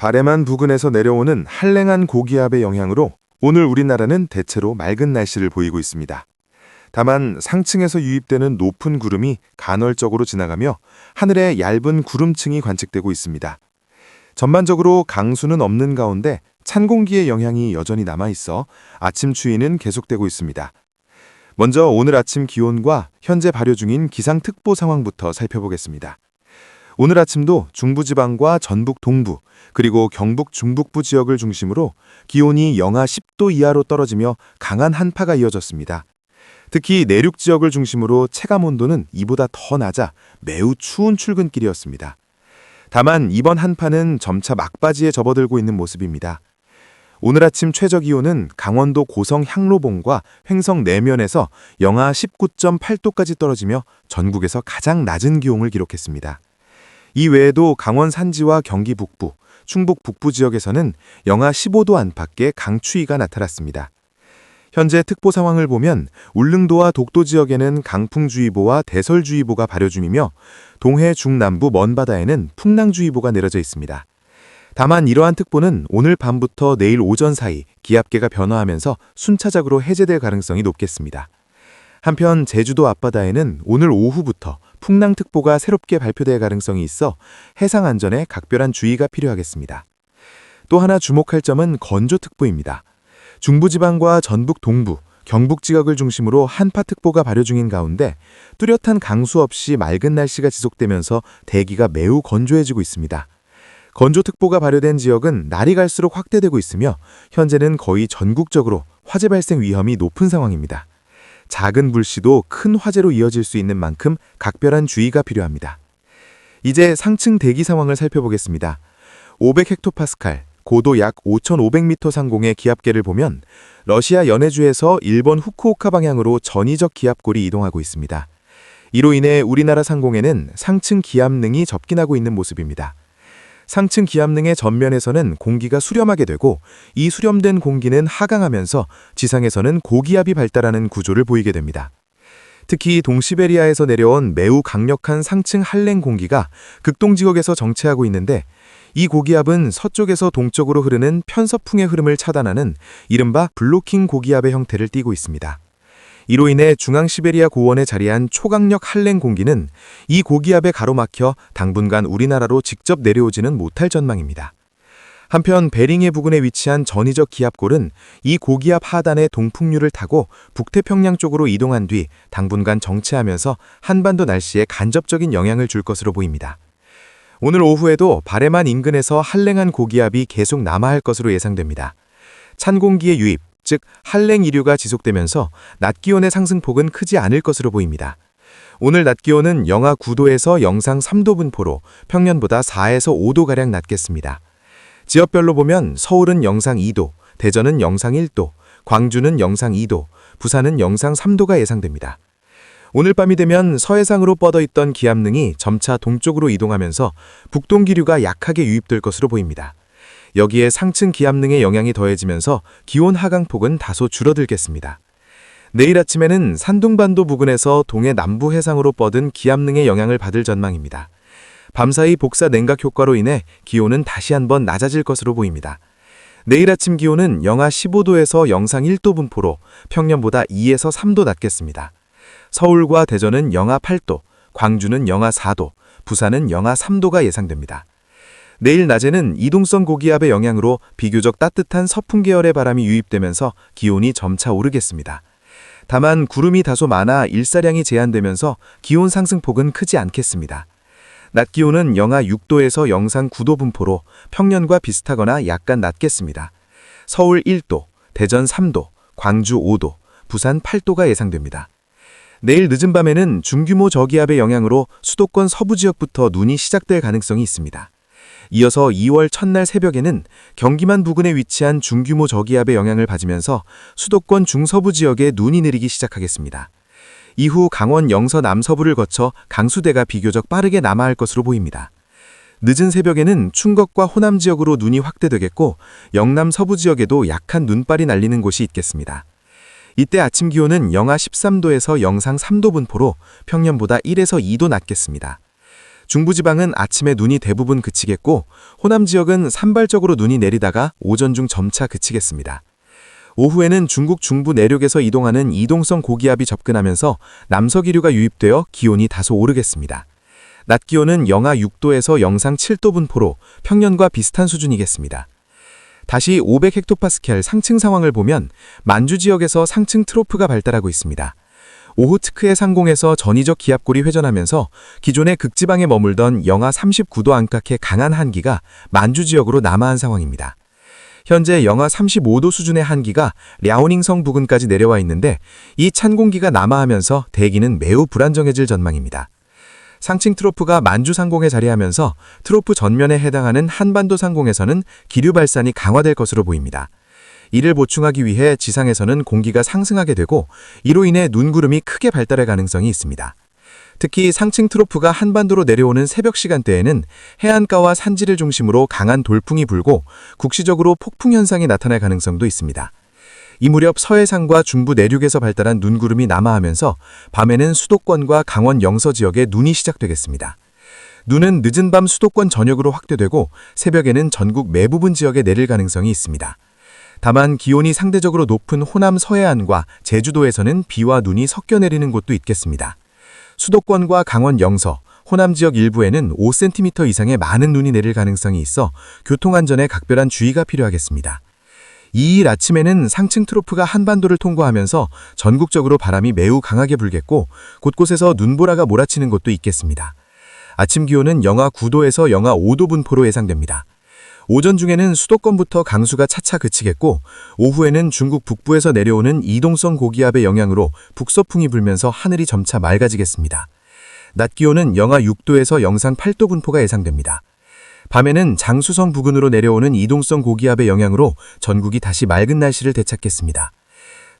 바레만 부근에서 내려오는 한랭한 고기압의 영향으로 오늘 우리나라는 대체로 맑은 날씨를 보이고 있습니다. 다만 상층에서 유입되는 높은 구름이 간헐적으로 지나가며 하늘에 얇은 구름층이 관측되고 있습니다. 전반적으로 강수는 없는 가운데 찬 공기의 영향이 여전히 남아 있어 아침 추위는 계속되고 있습니다. 먼저 오늘 아침 기온과 현재 발효 중인 기상특보 상황부터 살펴보겠습니다. 오늘 아침도 중부지방과 전북 동부, 그리고 경북 중북부 지역을 중심으로 기온이 영하 10도 이하로 떨어지며 강한 한파가 이어졌습니다. 특히 내륙 지역을 중심으로 체감 온도는 이보다 더 낮아 매우 추운 출근길이었습니다. 다만 이번 한파는 점차 막바지에 접어들고 있는 모습입니다. 오늘 아침 최저 기온은 강원도 고성 향로봉과 횡성 내면에서 영하 19.8도까지 떨어지며 전국에서 가장 낮은 기온을 기록했습니다. 이 외에도 강원 산지와 경기 북부, 충북 북부 지역에서는 영하 15도 안팎의 강추위가 나타났습니다. 현재 특보 상황을 보면 울릉도와 독도 지역에는 강풍주의보와 대설주의보가 발효 중이며 동해 중남부 먼바다에는 풍랑주의보가 내려져 있습니다. 다만 이러한 특보는 오늘 밤부터 내일 오전 사이 기압계가 변화하면서 순차적으로 해제될 가능성이 높겠습니다. 한편 제주도 앞바다에는 오늘 오후부터 풍랑특보가 새롭게 발표될 가능성이 있어 해상 안전에 각별한 주의가 필요하겠습니다. 또 하나 주목할 점은 건조특보입니다. 중부지방과 전북 동부, 경북 지역을 중심으로 한파특보가 발효 중인 가운데 뚜렷한 강수 없이 맑은 날씨가 지속되면서 대기가 매우 건조해지고 있습니다. 건조특보가 발효된 지역은 날이 갈수록 확대되고 있으며 현재는 거의 전국적으로 화재 발생 위험이 높은 상황입니다. 작은 불씨도 큰 화재로 이어질 수 있는 만큼 각별한 주의가 필요합니다. 이제 상층 대기 상황을 살펴보겠습니다. 500헥토파스칼, 고도 약 5,500m 상공의 기압계를 보면 러시아 연해주에서 일본 후쿠오카 방향으로 전이적 기압골이 이동하고 있습니다. 이로 인해 우리나라 상공에는 상층 기압능이 접근하고 있는 모습입니다. 상층 기압능의 전면에서는 공기가 수렴하게 되고 이 수렴된 공기는 하강하면서 지상에서는 고기압이 발달하는 구조를 보이게 됩니다. 특히 동시베리아에서 내려온 매우 강력한 상층 한랭 공기가 극동지역에서 정체하고 있는데 이 고기압은 서쪽에서 동쪽으로 흐르는 편서풍의 흐름을 차단하는 이른바 블로킹 고기압의 형태를 띠고 있습니다. 이로 인해 중앙 시베리아 고원에 자리한 초강력 한랭 공기는 이 고기압에 가로막혀 당분간 우리나라로 직접 내려오지는 못할 전망입니다. 한편 베링해 부근에 위치한 전위적 기압골은 이 고기압 하단의 동풍류를 타고 북태평양 쪽으로 이동한 뒤 당분간 정체하면서 한반도 날씨에 간접적인 영향을 줄 것으로 보입니다. 오늘 오후에도 바레만 인근에서 한랭한 고기압이 계속 남아할 것으로 예상됩니다. 찬 공기의 유입, 즉 한랭 이류가 지속되면서 낮 기온의 상승폭은 크지 않을 것으로 보입니다. 오늘 낮 기온은 영하 9도에서 영상 3도 분포로 평년보다 4에서 5도가량 낮겠습니다. 지역별로 보면 서울은 영상 2도, 대전은 영상 1도, 광주는 영상 2도, 부산은 영상 3도가 예상됩니다. 오늘 밤이 되면 서해상으로 뻗어 있던 기압능이 점차 동쪽으로 이동하면서 북동 기류가 약하게 유입될 것으로 보입니다. 여기에 상층 기압능의 영향이 더해지면서 기온 하강폭은 다소 줄어들겠습니다. 내일 아침에는 산둥반도 부근에서 동해 남부 해상으로 뻗은 기압능의 영향을 받을 전망입니다. 밤사이 복사 냉각 효과로 인해 기온은 다시 한번 낮아질 것으로 보입니다. 내일 아침 기온은 영하 15도에서 영상 1도 분포로 평년보다 2에서 3도 낮겠습니다. 서울과 대전은 영하 8도, 광주는 영하 4도, 부산은 영하 3도가 예상됩니다. 내일 낮에는 이동성 고기압의 영향으로 비교적 따뜻한 서풍 계열의 바람이 유입되면서 기온이 점차 오르겠습니다. 다만 구름이 다소 많아 일사량이 제한되면서 기온 상승폭은 크지 않겠습니다. 낮 기온은 영하 6도에서 영상 9도 분포로 평년과 비슷하거나 약간 낮겠습니다. 서울 1도, 대전 3도, 광주 5도, 부산 8도가 예상됩니다. 내일 늦은 밤에는 중규모 저기압의 영향으로 수도권 서부 지역부터 눈이 시작될 가능성이 있습니다. 이어서 2월 첫날 새벽에는 경기만 부근에 위치한 중규모 저기압의 영향을 받으면서 수도권 중서부 지역에 눈이 내리기 시작하겠습니다. 이후 강원 영서 남서부를 거쳐 강수대가 비교적 빠르게 남하할 것으로 보입니다. 늦은 새벽에는 충북과 호남 지역으로 눈이 확대되겠고 영남 서부 지역에도 약한 눈발이 날리는 곳이 있겠습니다. 이때 아침 기온은 영하 13도에서 영상 3도 분포로 평년보다 1에서 2도 낮겠습니다. 중부지방은 아침에 눈이 대부분 그치겠고 호남 지역은 산발적으로 눈이 내리다가 오전 중 점차 그치겠습니다. 오후에는 중국 중부 내륙에서 이동하는 이동성 고기압이 접근하면서 남서기류가 유입되어 기온이 다소 오르겠습니다. 낮 기온은 영하 6도에서 영상 7도 분포로 평년과 비슷한 수준이겠습니다. 다시 500헥토파스칼 상층 상황을 보면 만주 지역에서 상층 트로프가 발달하고 있습니다. 오호츠크의 상공에서 전위적 기압골이 회전하면서 기존의 극지방에 머물던 영하 39도 안팎의 강한 한기가 만주 지역으로 남하한 상황입니다. 현재 영하 35도 수준의 한기가 랴오닝성 부근까지 내려와 있는데 이 찬 공기가 남하하면서 대기는 매우 불안정해질 전망입니다. 상층 트로프가 만주 상공에 자리하면서 트로프 전면에 해당하는 한반도 상공에서는 기류 발산이 강화될 것으로 보입니다. 이를 보충하기 위해 지상에서는 공기가 상승하게 되고 이로 인해 눈구름이 크게 발달할 가능성이 있습니다. 특히 상층 트로프가 한반도로 내려오는 새벽 시간대에는 해안가와 산지를 중심으로 강한 돌풍이 불고 국시적으로 폭풍 현상이 나타날 가능성도 있습니다. 이 무렵 서해상과 중부 내륙에서 발달한 눈구름이 남하하면서 밤에는 수도권과 강원 영서 지역에 눈이 시작되겠습니다. 눈은 늦은 밤 수도권 전역으로 확대되고 새벽에는 전국 매부분 지역에 내릴 가능성이 있습니다. 다만 기온이 상대적으로 높은 호남 서해안과 제주도에서는 비와 눈이 섞여 내리는 곳도 있겠습니다. 수도권과 강원 영서, 호남 지역 일부에는 5cm 이상의 많은 눈이 내릴 가능성이 있어 교통안전에 각별한 주의가 필요하겠습니다. 2일 아침에는 상층 트로프가 한반도를 통과하면서 전국적으로 바람이 매우 강하게 불겠고 곳곳에서 눈보라가 몰아치는 곳도 있겠습니다. 아침 기온은 영하 9도에서 영하 5도 분포로 예상됩니다. 오전 중에는 수도권부터 강수가 차차 그치겠고 오후에는 중국 북부에서 내려오는 이동성 고기압의 영향으로 북서풍이 불면서 하늘이 점차 맑아지겠습니다. 낮 기온은 영하 6도에서 영상 8도 분포가 예상됩니다. 밤에는 장수성 부근으로 내려오는 이동성 고기압의 영향으로 전국이 다시 맑은 날씨를 되찾겠습니다.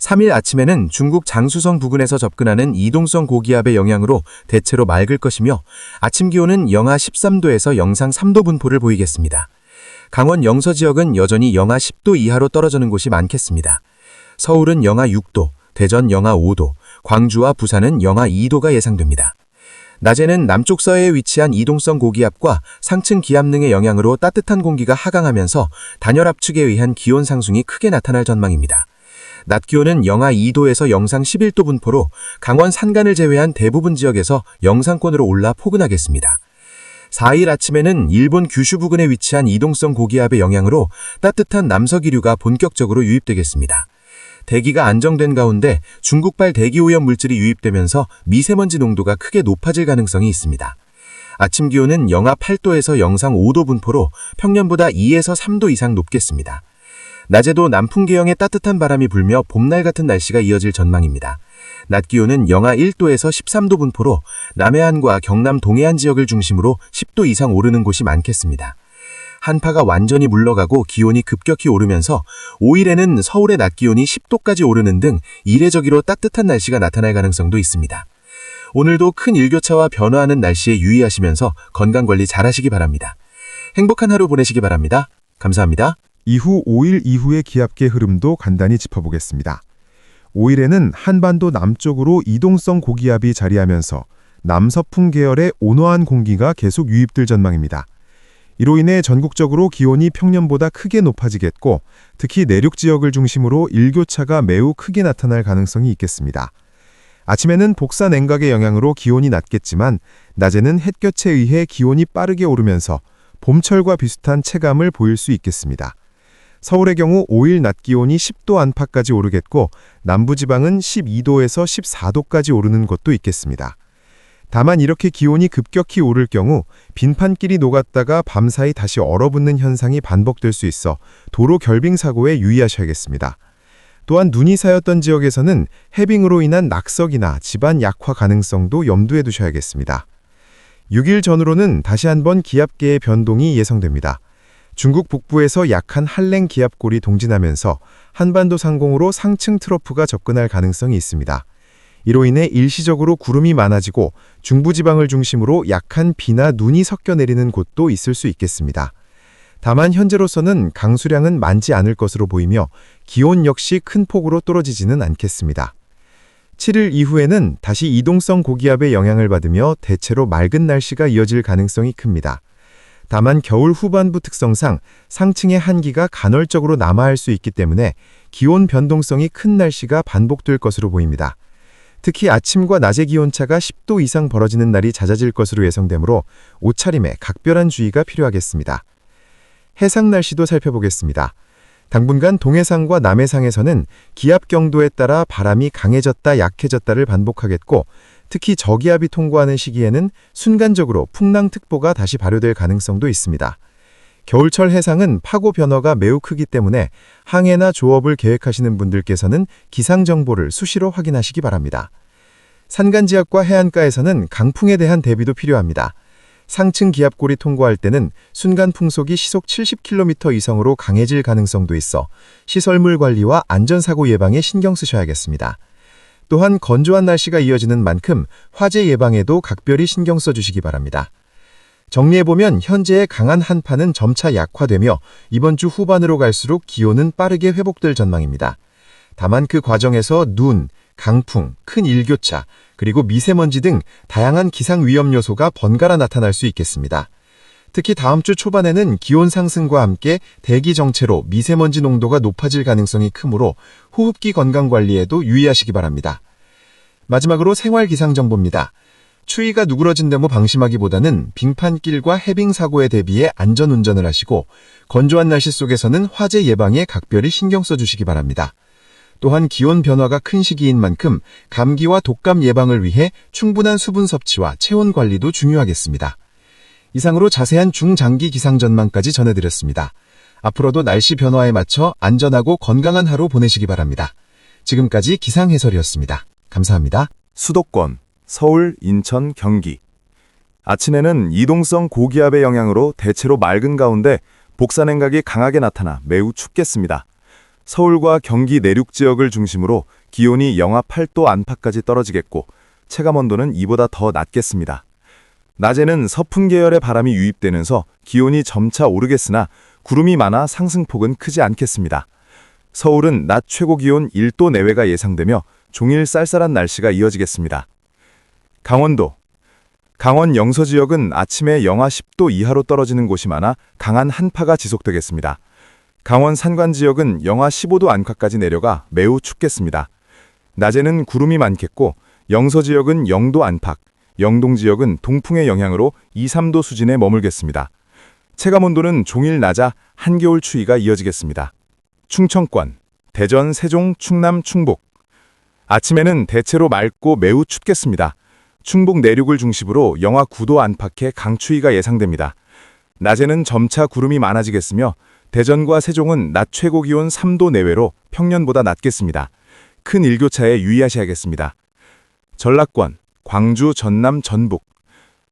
3일 아침에는 중국 장수성 부근에서 접근하는 이동성 고기압의 영향으로 대체로 맑을 것이며 아침 기온은 영하 13도에서 영상 3도 분포를 보이겠습니다. 강원 영서 지역은 여전히 영하 10도 이하로 떨어지는 곳이 많겠습니다. 서울은 영하 6도, 대전 영하 5도, 광주와 부산은 영하 2도가 예상됩니다. 낮에는 남쪽 서해에 위치한 이동성 고기압과 상층 기압능의 영향으로 따뜻한 공기가 하강하면서 단열 압축에 의한 기온 상승이 크게 나타날 전망입니다. 낮 기온은 영하 2도에서 영상 11도 분포로 강원 산간을 제외한 대부분 지역에서 영상권으로 올라 포근하겠습니다. 4일 아침에는 일본 규슈 부근에 위치한 이동성 고기압의 영향으로 따뜻한 남서기류가 본격적으로 유입되겠습니다. 대기가 안정된 가운데 중국발 대기오염 물질이 유입되면서 미세먼지 농도가 크게 높아질 가능성이 있습니다. 아침 기온은 영하 8도에서 영상 5도 분포로 평년보다 2에서 3도 이상 높겠습니다. 낮에도 남풍 계형의 따뜻한 바람이 불며 봄날 같은 날씨가 이어질 전망입니다. 낮 기온은 영하 1도에서 13도 분포로 남해안과 경남 동해안 지역을 중심으로 10도 이상 오르는 곳이 많겠습니다. 한파가 완전히 물러가고 기온이 급격히 오르면서 5일에는 서울의 낮 기온이 10도까지 오르는 등 이례적으로 따뜻한 날씨가 나타날 가능성도 있습니다. 오늘도 큰 일교차와 변화하는 날씨에 유의하시면서 건강관리 잘하시기 바랍니다. 행복한 하루 보내시기 바랍니다. 감사합니다. 이후 5일 이후의 기압계 흐름도 간단히 짚어보겠습니다. 5일에는 한반도 남쪽으로 이동성 고기압이 자리하면서 남서풍 계열의 온화한 공기가 계속 유입될 전망입니다. 이로 인해 전국적으로 기온이 평년보다 크게 높아지겠고 특히 내륙 지역을 중심으로 일교차가 매우 크게 나타날 가능성이 있겠습니다. 아침에는 복사 냉각의 영향으로 기온이 낮겠지만 낮에는 햇볕에 의해 기온이 빠르게 오르면서 봄철과 비슷한 체감을 보일 수 있겠습니다. 서울의 경우 5일 낮 기온이 10도 안팎까지 오르겠고 남부지방은 12도에서 14도까지 오르는 곳도 있겠습니다. 다만 이렇게 기온이 급격히 오를 경우 빈판길이 녹았다가 밤사이 다시 얼어붙는 현상이 반복될 수 있어 도로 결빙 사고에 유의하셔야겠습니다. 또한 눈이 쌓였던 지역에서는 해빙으로 인한 낙석이나 집안 약화 가능성도 염두에 두셔야겠습니다. 6일 전후로는 다시 한번 기압계의 변동이 예상됩니다. 중국 북부에서 약한 한랭 기압골이 동진하면서 한반도 상공으로 상층 트로프가 접근할 가능성이 있습니다. 이로 인해 일시적으로 구름이 많아지고 중부지방을 중심으로 약한 비나 눈이 섞여 내리는 곳도 있을 수 있겠습니다. 다만 현재로서는 강수량은 많지 않을 것으로 보이며 기온 역시 큰 폭으로 떨어지지는 않겠습니다. 7일 이후에는 다시 이동성 고기압의 영향을 받으며 대체로 맑은 날씨가 이어질 가능성이 큽니다. 다만 겨울 후반부 특성상 상층의 한기가 간헐적으로 남하할 수 있기 때문에 기온 변동성이 큰 날씨가 반복될 것으로 보입니다. 특히 아침과 낮의 기온차가 10도 이상 벌어지는 날이 잦아질 것으로 예상되므로 옷차림에 각별한 주의가 필요하겠습니다. 해상 날씨도 살펴보겠습니다. 당분간 동해상과 남해상에서는 기압 경도에 따라 바람이 강해졌다 약해졌다를 반복하겠고 특히 저기압이 통과하는 시기에는 순간적으로 풍랑특보가 다시 발효될 가능성도 있습니다. 겨울철 해상은 파고 변화가 매우 크기 때문에 항해나 조업을 계획하시는 분들께서는 기상 정보를 수시로 확인하시기 바랍니다. 산간 지역과 해안가에서는 강풍에 대한 대비도 필요합니다. 상층 기압골이 통과할 때는 순간 풍속이 시속 70km 이상으로 강해질 가능성도 있어 시설물 관리와 안전사고 예방에 신경 쓰셔야겠습니다. 또한 건조한 날씨가 이어지는 만큼 화재 예방에도 각별히 신경 써주시기 바랍니다. 정리해보면 현재의 강한 한파는 점차 약화되며 이번 주 후반으로 갈수록 기온은 빠르게 회복될 전망입니다. 다만 그 과정에서 눈, 강풍, 큰 일교차, 그리고 미세먼지 등 다양한 기상 위험 요소가 번갈아 나타날 수 있겠습니다. 특히 다음 주 초반에는 기온 상승과 함께 대기 정체로 미세먼지 농도가 높아질 가능성이 크므로 호흡기 건강 관리에도 유의하시기 바랍니다. 마지막으로 생활 기상 정보입니다. 추위가 누그러진다고 방심하기보다는 빙판길과 해빙 사고에 대비해 안전 운전을 하시고 건조한 날씨 속에서는 화재 예방에 각별히 신경 써주시기 바랍니다. 또한 기온 변화가 큰 시기인 만큼 감기와 독감 예방을 위해 충분한 수분 섭취와 체온 관리도 중요하겠습니다. 이상으로 자세한 중장기 기상 전망까지 전해드렸습니다. 앞으로도 날씨 변화에 맞춰 안전하고 건강한 하루 보내시기 바랍니다. 지금까지 기상 해설이었습니다. 감사합니다. 수도권, 서울, 인천, 경기. 아침에는 이동성 고기압의 영향으로 대체로 맑은 가운데 복사냉각이 강하게 나타나 매우 춥겠습니다. 서울과 경기 내륙 지역을 중심으로 기온이 영하 8도 안팎까지 떨어지겠고 체감온도는 이보다 더 낮겠습니다. 낮에는 서풍 계열의 바람이 유입되면서 기온이 점차 오르겠으나 구름이 많아 상승폭은 크지 않겠습니다. 서울은 낮 최고 기온 1도 내외가 예상되며 종일 쌀쌀한 날씨가 이어지겠습니다. 강원도 강원 영서 지역은 아침에 영하 10도 이하로 떨어지는 곳이 많아 강한 한파가 지속되겠습니다. 강원 산관 지역은 영하 15도 안팎까지 내려가 매우 춥겠습니다. 낮에는 구름이 많겠고 영서 지역은 0도 안팎, 영동 지역은 동풍의 영향으로 2, 3도 수준에 머물겠습니다. 체감온도는 종일 낮아 한겨울 추위가 이어지겠습니다. 충청권, 대전, 세종, 충남, 충북 아침에는 대체로 맑고 매우 춥겠습니다. 충북 내륙을 중심으로 영하 9도 안팎의 강추위가 예상됩니다. 낮에는 점차 구름이 많아지겠으며 대전과 세종은 낮 최고 기온 3도 내외로 평년보다 낮겠습니다. 큰 일교차에 유의하셔야겠습니다. 전라권, 광주, 전남, 전북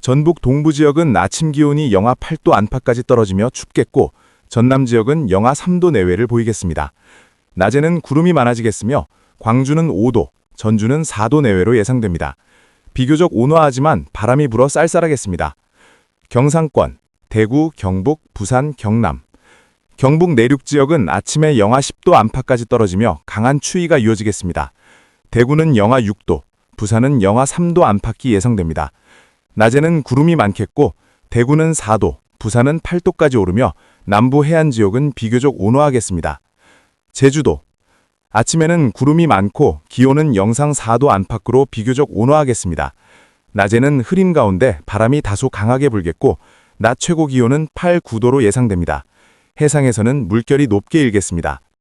전북 동부 지역은 아침 기온이 영하 8도 안팎까지 떨어지며 춥겠고 전남 지역은 영하 3도 내외를 보이겠습니다. 낮에는 구름이 많아지겠으며 광주는 5도, 전주는 4도 내외로 예상됩니다. 비교적 온화하지만 바람이 불어 쌀쌀하겠습니다. 경상권, 대구, 경북, 부산, 경남 경북 내륙 지역은 아침에 영하 10도 안팎까지 떨어지며 강한 추위가 이어지겠습니다. 대구는 영하 6도, 부산은 영하 3도 안팎이 예상됩니다. 낮에는 구름이 많겠고 대구는 4도, 부산은 8도까지 오르며 남부 해안 지역은 비교적 온화하겠습니다. 제주도 아침에는 구름이 많고 기온은 영상 4도 안팎으로 비교적 온화하겠습니다. 낮에는 흐림 가운데 바람이 다소 강하게 불겠고 낮 최고 기온은 8, 9도로 예상됩니다. 해상에서는 물결이 높게 일겠습니다.